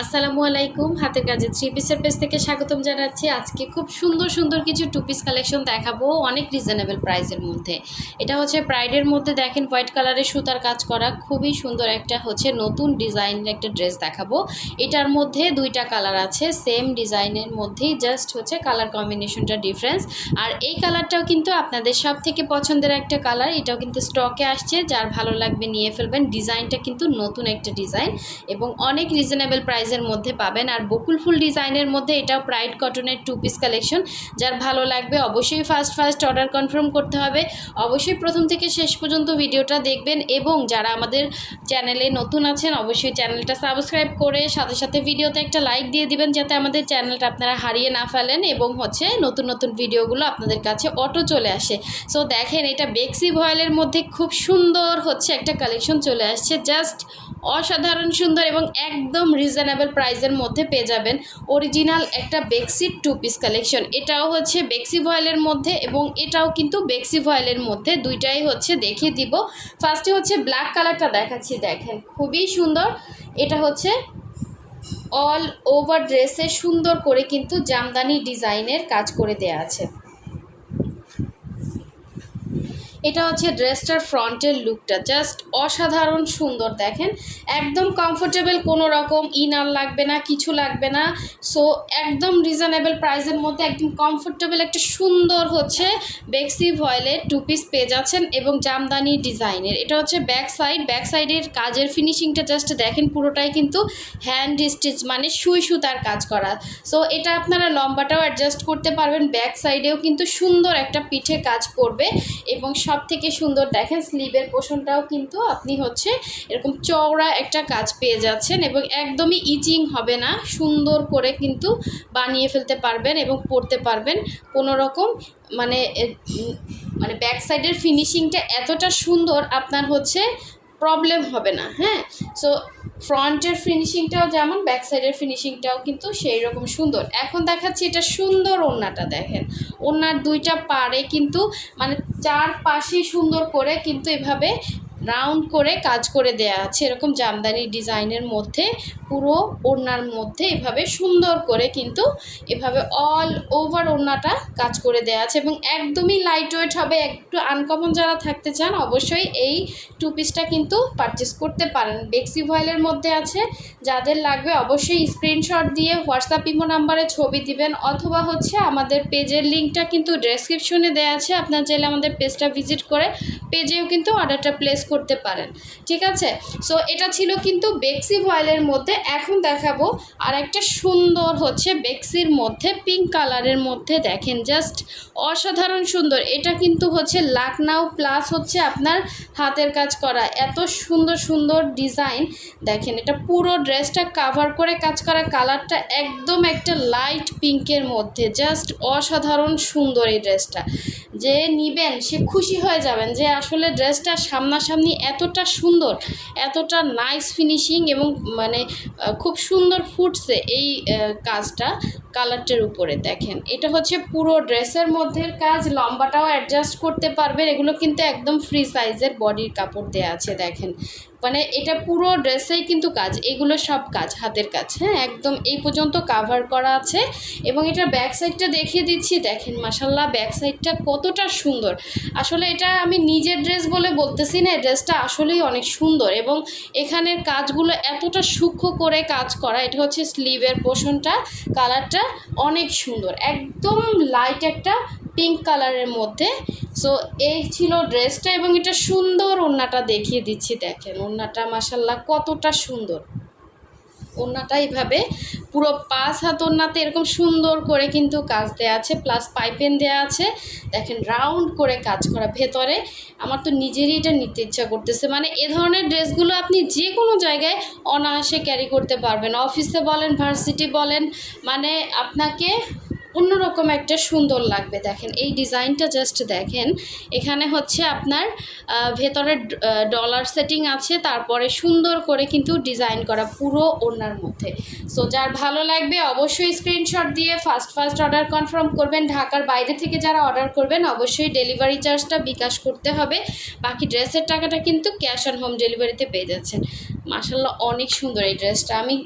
আসসালামু আলাইকুম, হাতের কাজে থ্রি পিসের পেজ থেকে স্বাগতম জানাচ্ছি। আজকে খুব সুন্দর সুন্দর কিছু টু পিস কালেকশন দেখাবো অনেক রিজনেবল প্রাইসের মধ্যে। এটা হচ্ছে প্রাইডের মধ্যে দেখেন হোয়াইট কালারের সুতার কাজ করা, খুবই সুন্দর একটা হচ্ছে নতুন ডিজাইনের একটা ড্রেস দেখাবো। এটার মধ্যে দুইটা কালার আছে সেম ডিজাইনের মধ্যেই জাস্ট হচ্ছে কালার কম্বিনেশনটা ডিফারেন্স আর এই কালারটাও কিন্তু আপনাদের সব থেকে পছন্দের একটা কালার এটাও কিন্তু স্টকে আসছে, যার ভালো লাগবে নিয়ে ফেলবেন। ডিজাইনটা কিন্তু নতুন একটা ডিজাইন এবং অনেক রিজনেবল প্রাইসের মধ্যে পাবেন। আর বকুল ফুল ডিজাইনের মধ্যে এটাও প্রাইড কটনের টু পিস কালেকশন যার ভালো লাগবে অবশ্যই ফার্স্ট ফার্স্ট অর্ডার কনফার্ম করতে হবে। অবশ্যই প্রথম থেকে শেষ পর্যন্ত ভিডিওটা দেখবেন এবং যারা আমাদের চ্যানেলে নতুন আছেন, অবশ্যই চ্যানেলটা সাবস্ক্রাইব করে সাথে সাথে ভিডিওতে একটা লাইক দিয়ে দিবেন, যাতে আমাদের চ্যানেলটা আপনারা হারিয়ে না ফেলেন এবং হচ্ছে নতুন নতুন ভিডিওগুলো আপনাদের কাছে অটো চলে আসে। সো দেখেন এটা বেক্সি ভয়েলের মধ্যে খুব সুন্দর হচ্ছে একটা কালেকশন চলে আসছে। জাস্ট অসাধারণ সুন্দর এবং একদম রিজনেবল প্রাইসের মধ্যে পেয়ে যাবেন। অরিজিনাল একটা বেক্সি টু পিস কালেকশন এটাও হচ্ছে বেক্সি ভয়েলের মধ্যে এবং এটাও কিন্তু বেক্সি ভয়েলের মধ্যে। দুইটাই হচ্ছে দেখিয়ে দিব। ফার্স্টে হচ্ছে ব্ল্যাক কালারটা দেখাচ্ছি, দেখেন। খুবই সুন্দর। এটা হচ্ছে অল ওভার ড্রেসে সুন্দর করে কিন্তু জামদানি ডিজাইনের কাজ করে দেয়া আছে। এটা হচ্ছে ড্রেসটার ফ্রন্টের লুকটা। জাস্ট অসাধারণ সুন্দর, দেখেন। একদম কমফোর্টেবল কোনো রকম ইনার লাগবে না, কিছু লাগবে না। সো একদম রিজনেবল প্রাইসের মধ্যে একদম কমফোর্টেবল একটা সুন্দর হচ্ছে বেক্সি ভয়েলের টু পিস পেয়ে যাচ্ছেন এবং জামদানি ডিজাইনের। এটা হচ্ছে ব্যাক সাইড ব্যাক সাইডের কাজের ফিনিশিংটা জাস্ট দেখেন, পুরোটাই কিন্তু হ্যান্ড স্টিচ মানে সুই সুতার কাজ করা। সো এটা আপনারা লম্বাটাও অ্যাডজাস্ট করতে পারবেন ব্যাক সাইডেও কিন্তু সুন্দর একটা পিঠে কাজ পড়বে এবং সব থেকে সুন্দর দেখেন, স্লিভের পোষণটাও কিন্তু আপনি হচ্ছে এরকম চওড়া একটা কাজ পেয়ে যাচ্ছেন এবং একদমই ইচিং হবে না, সুন্দর করে কিন্তু বানিয়ে ফেলতে পারবেন এবং পরতে পারবেন। কোনো রকম মানে মানে ব্যাক সাইডের ফিনিশিংটা এতটা সুন্দর, আপনার হচ্ছে প্রবলেম হবে না হ্যাঁ? সো ফ্রন্টের ফিনিশিংটাও যেমন ব্যাক সাইডের ফিনিশিংটাও কিন্তু সেই রকম সুন্দর। এখন দেখাচ্ছি এটা সুন্দর ওড়নাটা, দেখেন। ওড়নার দুইটা পারে কিন্তু মানে চার পাশে সুন্দর করে কিন্তু এভাবে রাউন্ড করে কাজ করে দেয়া আছে। এরকম জামদানি ডিজাইনের মধ্যে, পুরো ওড়নার মধ্যে এভাবে সুন্দর করে কিন্তু এভাবে অল ওভার ওড়নাটা কাজ করে দেয়া আছে এবং একদমই লাইট ওয়েট হবে। একটু আনকমন যারা থাকতে চান অবশ্যই এই টু পিসটা কিন্তু পারচেস করতে পারেন। বেক্সি ভয়েলের মধ্যে আছে, যাদের লাগবে অবশ্যই স্ক্রিনশট দিয়ে হোয়াটসঅ্যাপ ইমো নাম্বারে ছবি দিবেন অথবা হচ্ছে আমাদের পেজের লিঙ্কটা কিন্তু ডেসক্রিপশনে দেওয়া আছে। আপনার চাইলে আমাদের পেজটা ভিজিট করে পেজেও কিন্তু অর্ডারটা প্লেস করতে পারেন। ঠিক আছে? সো এটা ছিল কিন্তু বেক্সি ভয়েলের মধ্যে। এখন দেখাবো আর একটা সুন্দর হচ্ছে বেক্সির মধ্যে পিঙ্ক কালারের মধ্যে। দেখেন জাস্ট অসাধারণ সুন্দর। এটা কিন্তু হচ্ছে লাকনাও প্লাস হচ্ছে আপনার হাতের কাজ করা। এত সুন্দর সুন্দর ডিজাইন দেখেন, এটা পুরো ড্রেসটা কাভার করে কাজ করা কালারটা একদম একটা লাইট পিঙ্কের মধ্যে। জাস্ট অসাধারণ সুন্দর এই ড্রেসটা যে নিবেন, সে খুশি হয়ে যাবেন যে আসলে ড্রেসটা সামনাসামনি এতটা সুন্দর, এতটা নাইস ফিনিশিং এবং মানে খুব সুন্দর ফুটছে এই কাজটা কালারটার উপরে দেখেন। এটা হচ্ছে পুরো ড্রেসের মধ্যের কাজ, লম্বাটাও অ্যাডজাস্ট করতে পারবেন। এগুলো কিন্তু একদম ফ্রি সাইজের বডির কাপড় দেওয়া আছে দেখেন। মানে এটা পুরো ড্রেসেই কিন্তু কাজ, এগুলো সব কাজ, হাতের কাজ হ্যাঁ? একদম এই পর্যন্ত কাভার করা আছে এবং এটা ব্যাক সাইডটা দেখিয়ে দিচ্ছি, দেখেন মাসাল্লাহ ব্যাক সাইডটা কতটা সুন্দর। আসলে এটা আমি নিজের ড্রেস বলে বলতেছি না ড্রেসটা আসলেই অনেক সুন্দর এবং এখানের কাজগুলো এতটা সূক্ষ্ম করে কাজ করা, এটা হচ্ছে স্লিভের পোষণটা কালারটা অনেক সুন্দর, একদম লাইট একটা পিঙ্ক কালারের মধ্যে। সো এই ছিল ড্রেসটা এবং এটা সুন্দর ওড়নাটা দেখিয়ে দিচ্ছি, দেখেন। ওড়নাটা মাসাল্লাহ কতটা সুন্দর। ওড়নাটা এইভাবে পুরো পাঁচ হাত ওড়নাতে এরকম সুন্দর করে কিন্তু কাজ দেওয়া আছে প্লাস পাইপেন দেওয়া আছে। দেখেন রাউন্ড করে কাজ করা। ভেতরে আমার তো নিজেরই এটা নিতে ইচ্ছা করতেছে। মানে এ ধরনের ড্রেসগুলো আপনি যে কোনো জায়গায় অনায়াসে ক্যারি করতে পারবেন। অফিসে বলেন ভার্সিটি বলেন মানে আপনাকে অন্যরকম একটা সুন্দর লাগবে, দেখেন। এই ডিজাইনটা জাস্ট দেখেন, এখানে হচ্ছে আপনার ভেতরে ডলার সেটিং আছে, তারপরে সুন্দর করে কিন্তু ডিজাইন করা পুরো ওড়নার মধ্যে। সো যার ভালো লাগবে অবশ্যই স্ক্রিনশট দিয়ে ফার্স্ট ফার্স্ট অর্ডার কনফার্ম করবেন। ঢাকার বাইরে থেকে যারা অর্ডার করবেন, অবশ্যই ডেলিভারি চার্জটা বিকাশ করতে হবে। বাকি ড্রেসের টাকাটা কিন্তু ক্যাশ অন হোম ডেলিভারিতে পেয়ে যাচ্ছেন। মাসাল্লাহ অনেক সুন্দর এই ড্রেসটা আমি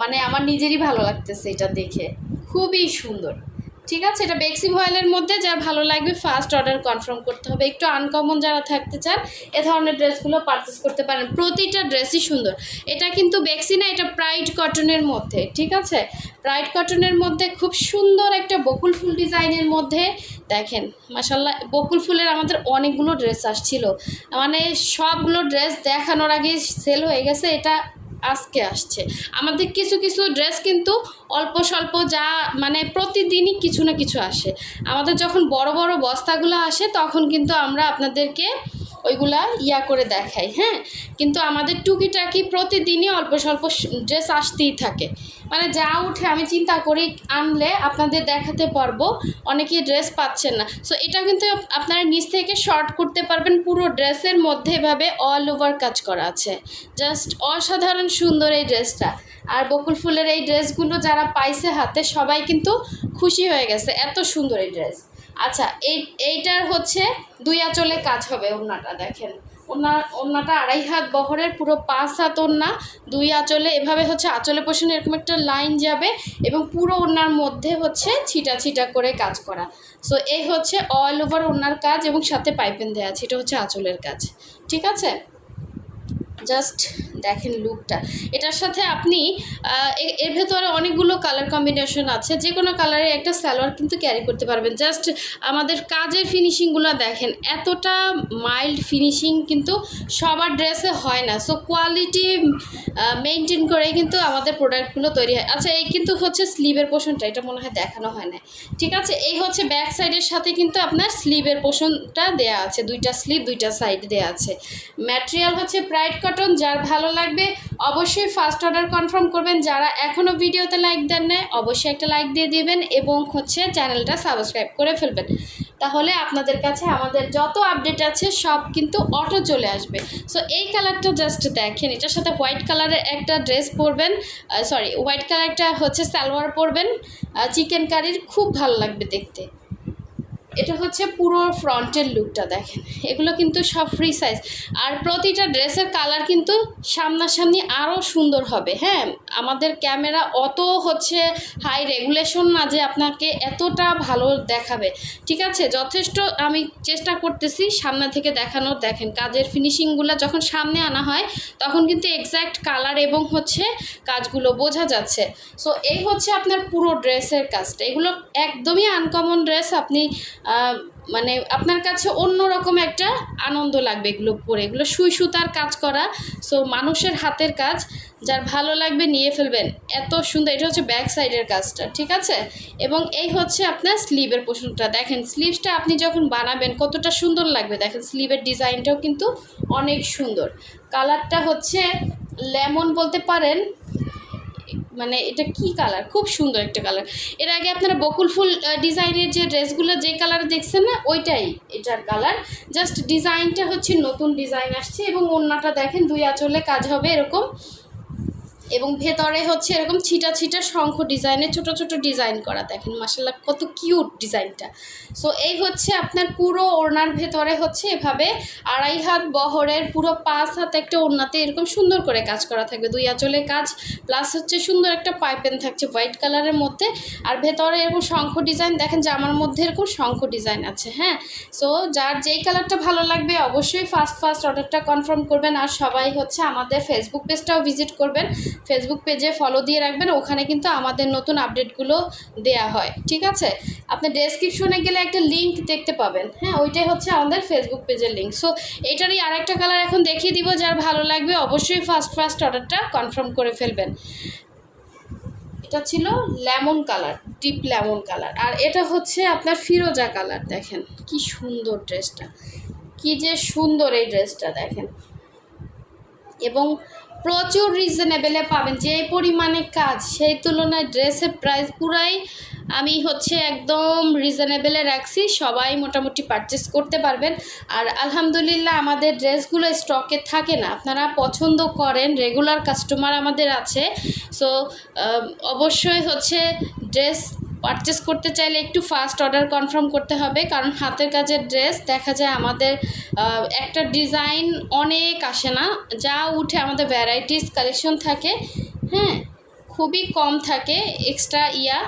মানে আমার নিজেরই ভালো লাগতেছে এটা দেখে। খুবই সুন্দর। ঠিক আছে? এটা বেক্সি ভয়েলের মধ্যে, যার ভালো লাগবে ফার্স্ট অর্ডার কনফার্ম করতে হবে। একটু আনকমন যারা থাকতে চান, এ ধরনের ড্রেসগুলো পারচেস করতে পারেন। প্রতিটা ড্রেসই সুন্দর। এটা কিন্তু বেক্সি না, এটা প্রাইড কটনের মধ্যে, ঠিক আছে? প্রাইড কটনের মধ্যে খুব সুন্দর একটা বকুল ফুল ডিজাইনের মধ্যে, দেখেন মাসাল্লাহ বকুল ফুলের আমাদের অনেকগুলো ড্রেস আসছিল। মানে সবগুলো ড্রেস দেখানোর আগে সেল হয়ে গেছে। এটা আজকে আসছে। আমাদের কিছু কিছু ড্রেস কিন্তু অল্প স্বল্প যা মানে প্রতিদিনই কিছু না কিছু আসে। আমাদের যখন বড় বড় বস্তাগুলো আসে, তখন কিন্তু আমরা আপনাদেরকে ওইগুলা ইয়া করে দেখাই হ্যাঁ? কিন্তু আমাদের টুকিটাকি প্রতিদিনই অল্প স্বল্প ড্রেস আসতেই থাকে। মানে যা উঠে আমি চিন্তা করি আনলে আপনাদের দেখাতে পারব অনেকেই ড্রেস পাচ্ছেন না। সো এটা কিন্তু আপনারা নিচ থেকে শর্ট করতে পারবেন, পুরো ড্রেসের মধ্যে এভাবে অল ওভার কাজ করা আছে। জাস্ট অসাধারণ সুন্দর এই ড্রেসটা আর বকুল ফুলের এই ড্রেসগুলো যারা পাইছে হাতে, সবাই কিন্তু খুশি হয়ে গেছে, এত সুন্দর এই ড্রেস আচ্ছা এই, এইটার হচ্ছে দুই আঁচলে কাজ হবে ওড়নাটা, দেখেন। ওনা ওড়নাটা আড়াই হাত বহরের, পুরো পাঁচ হাত ওড়না, দুই আঁচলে, এভাবে হচ্ছে আঁচলে পোষণে এরকম একটা লাইন যাবে এবং পুরো ওড়নার মধ্যে হচ্ছে ছিটা ছিটা করে কাজ করা। সো এই হচ্ছে অল ওভার ওড়নার কাজ এবং সাথে পাইপেন দেওয়া আছে, এটা হচ্ছে আঁচলের কাজ। ঠিক আছে? জাস্ট দেখেন লুকটা এটার সাথে আপনি এর ভেতরে অনেকগুলো কালার কম্বিনেশন আছে। যে কোনো কালারে একটা সালোয়ার কিন্তু ক্যারি করতে পারবেন। জাস্ট আমাদের কাজের ফিনিশিংগুলো দেখেন, এতটা মাইল্ড ফিনিশিং কিন্তু সবার ড্রেসে হয় না। সো কোয়ালিটি মেনটেন করে কিন্তু আমাদের প্রোডাক্টগুলো তৈরি হয়। আচ্ছা এই কিন্তু হচ্ছে স্লিভের পোষণটা এটা মনে হয় দেখানো হয় না ঠিক আছে? এই হচ্ছে ব্যাক সাইডের সাথে কিন্তু আপনার স্লিভের পোষণটা দেয়া আছে। দুইটা স্লিভ দুইটা সাইড দেয়া আছে। ম্যাটেরিয়াল হচ্ছে প্রাইড কটন যার ভালো লাগবে অবশ্যই ফার্স্ট অর্ডার কনফার্ম করবেন। যারা এখনও ভিডিওতে লাইক দেন না অবশ্যই একটা লাইক দিয়ে দিবেন এবং হচ্ছে চ্যানেলটা সাবস্ক্রাইব করে ফেলবেন। তাহলে আপনাদের কাছে আমাদের যত আপডেট আছে, সব কিন্তু অটো চলে আসবে। সো এই কালারটা জাস্ট দেখেন, এটার সাথে হোয়াইট কালারের একটা ড্রেস পরবেন। সরি হোয়াইট কালারটা হচ্ছে সালোয়ার পরবেন। চিকেন কারির খুব ভালো লাগবে দেখতে। এটা হচ্ছে পুরো ফ্রন্টের লুকটা দেখেন। এগুলো কিন্তু সব ফ্রি সাইজ আর প্রতিটা ড্রেসের কালার কিন্তু সামনাসামনি আরও সুন্দর হবে হ্যাঁ? আমাদের ক্যামেরা অত হচ্ছে হাই রেগুলেশন না যে আপনাকে এতটা ভালো দেখাবে। ঠিক আছে? যথেষ্ট আমি চেষ্টা করতেছি সামনে থেকে দেখানোর। দেখেন, কাজের ফিনিশিংগুলো যখন সামনে আনা হয়, তখন কিন্তু এক্স্যাক্ট কালার এবং হচ্ছে কাজগুলো বোঝা যাচ্ছে। সো এই হচ্ছে আপনার পুরো ড্রেসের কাজটা। এগুলো একদমই আনকমন ড্রেস আপনি মানে আপনার কাছে অন্যরকম একটা আনন্দ লাগবে এগুলো পরে। এগুলো সুই সুতার কাজ করা। সো মানুষের হাতের কাজ। যার ভালো লাগবে নিয়ে ফেলবেন। এত সুন্দর। এটা হচ্ছে ব্যাক সাইডের কাজটা, ঠিক আছে? এবং এই হচ্ছে আপনার স্লিভের পোষণটা দেখেন স্লিভসটা আপনি যখন বানাবেন, কতটা সুন্দর লাগবে। দেখেন স্লিভের ডিজাইনটাও কিন্তু অনেক সুন্দর। কালারটা হচ্ছে লেমন বলতে পারেন মানে এটা কি কালার খুব সুন্দর একটা কালারের আগে আপনারা বকুল ফুল ডিজাইনের যে ড্রেসগুলো যে কালার দেখছেন না, ওইটাই এটার কালার জাস্ট ডিজাইনটা হচ্ছে নতুন ডিজাইন আসছে এবং অন্যটা দেখেন, দুই আঁচলে কাজ হবে এরকম। এবং ভেতরে হচ্ছে এরকম ছিটা ছিটা শঙ্খ ডিজাইনের ছোট ছোট ডিজাইন করা, দেখেন মাসাল্লাহ কত কিউট ডিজাইনটা সো এই হচ্ছে আপনার পুরো ওড়নার ভেতরে হচ্ছে এভাবে আড়াই হাত বহরের পুরো পাঁচ হাত একটা ওড়নাতে এরকম সুন্দর করে কাজ করা থাকবে। দুই আঁচলে কাজ প্লাস হচ্ছে সুন্দর একটা পাইপেন থাকছে হোয়াইট কালারের মধ্যে। আর ভেতরে এরকম শঙ্খ ডিজাইন দেখেন জামার মধ্যে এরকম শঙ্খ ডিজাইন আছে হ্যাঁ? সো যার যেই কালারটা ভালো লাগবে অবশ্যই ফার্স্ট ফার্স্ট অর্ডারটা কনফার্ম করবেন। আর সবাই হচ্ছে আমাদের ফেসবুক পেজটাও ভিজিট করবেন। ফেসবুক পেজে ফলো দিয়ে রাখবেন, ওখানে কিন্তু আমাদের নতুন আপডেটগুলো দেয়া হয়, ঠিক আছে? আপনি ডেসক্রিপশনে গেলে একটা লিঙ্ক দেখতে পাবেন হ্যাঁ? ওইটাই হচ্ছে আমাদের ফেসবুক পেজের লিঙ্ক সো এটারই আরেকটা কালার এখন দেখিয়ে দিব, যার ভালো লাগবে অবশ্যই ফার্স্ট ফার্স্ট অর্ডারটা কনফার্ম করে ফেলবেন। এটা ছিল lemon colour deep lemon colour আর এটা হচ্ছে আপনার ফিরোজা কালার দেখেন, কি সুন্দর ড্রেসটা কি যে সুন্দর এই ড্রেসটা দেখেন। এবং প্রচুর রিজনেবেলে পাবেন। যে পরিমাণে কাজ, সেই তুলনায় ড্রেসের প্রাইস পুরাই আমি হচ্ছে একদম রিজনেবেলে রাখছি। সবাই মোটামুটি পারচেস করতে পারবেন। আর আলহামদুলিল্লাহ আমাদের ড্রেসগুলো স্টকে থাকে না। আপনারা পছন্দ করেন রেগুলার কাস্টমার আমাদের আছে। সো অবশ্যই হচ্ছে ড্রেস পারচেস করতে চাইলে একটু ফার্স্ট অর্ডার কনফার্ম করতে হবে, কারণ হাতের কাজের ড্রেস দেখা যায় আমাদের একটা ডিজাইন অনেক আসে না, যা উঠে আমাদের ভ্যারাইটিস কালেকশন থাকে হ্যাঁ খুবই কম থাকে এক্সট্রা ইয়া,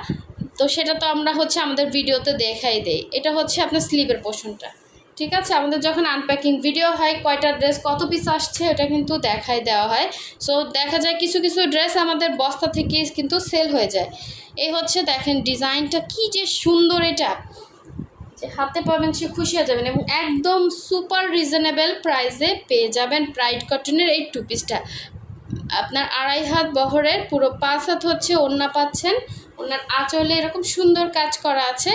তো সেটা তো আমরা হচ্ছে আমাদের ভিডিওতে দেখাই দেই। এটা হচ্ছে আপনার স্লিভের পোর্শনটা ঠিক আছে? আমাদের যখন আনপ্যাকিং ভিডিও হয়, কয়টা ড্রেস কত পিস আসছে, এটা কিন্তু দেখাই দেওয়া হয়। সো দেখা যায় কিছু কিছু ড্রেস আমাদের বস্তা থেকে কিন্তু সেল হয়ে যায়। এই হচ্ছে দেখেন ডিজাইনটা কি যে সুন্দর এটা। যে হাতে পাবেন সে খুশি হয়ে যাবেন এবং একদম সুপার রিজনেবল প্রাইসে পেয়ে যাবেন প্রাইড কটনের এই টু। পিসটা আপনার আড়াই হাত বহরের পুরো পাঁচ হাত হচ্ছে ওড়না পাচ্ছেন। ওনার আঁচলে এরকম সুন্দর কাজ করা আছে।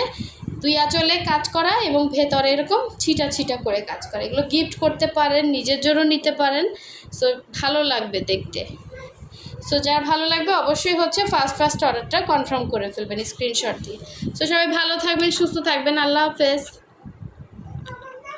দুই আঁচলে কাজ করা এবং ভেতরে এরকম ছিটা ছিটা করে কাজ করা। এগুলো গিফট করতে পারেন, নিজের জন্য নিতে পারেন। সো ভালো লাগবে দেখতে। সো যার ভালো লাগবে অবশ্যই হচ্ছে ফার্স্ট ফার্স্ট অর্ডারটা কনফার্ম করে ফেলবেন স্ক্রিনশট দিয়ে। সো সবাই ভালো থাকবেন, সুস্থ থাকবেন। আল্লাহ হাফেজ।